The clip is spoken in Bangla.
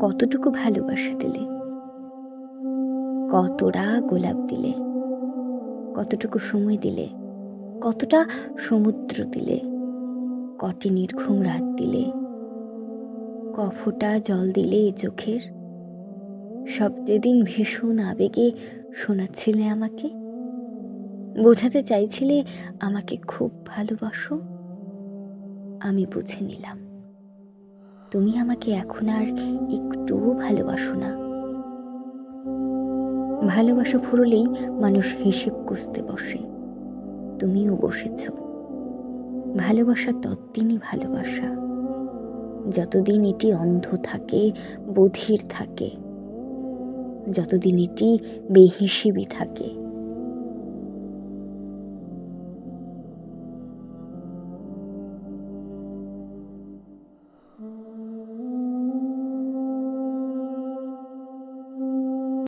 কতটুকু ভালোবাসা দিলে? কতটা গোলাপ দিলে? কতটুকু সময় দিলে? কতটা সমুদ্র দিলে? কটি নির্ঘুম রাত দিলে? কফোটা জল দিলে চোখের? সব যেদিন ভীষণ আবেগে শোনাচ্ছিলে আমাকে? বোঝাতে চাইছিলে আমাকে খুব ভালোবাসো? আমি বুঝে নিলাম। তুমি আমাকে এখন আর একটুও ভালোবাসো না। ভালোবাসা ফুরলেই মানুষ হিসেব কষতে বসে। তুমিও বসেছ। ভালোবাসা ততদিনই ভালোবাসা। যতদিন এটি অন্ধ থাকে, বধির থাকে, যতদিন এটি বেহিসেবি থাকে।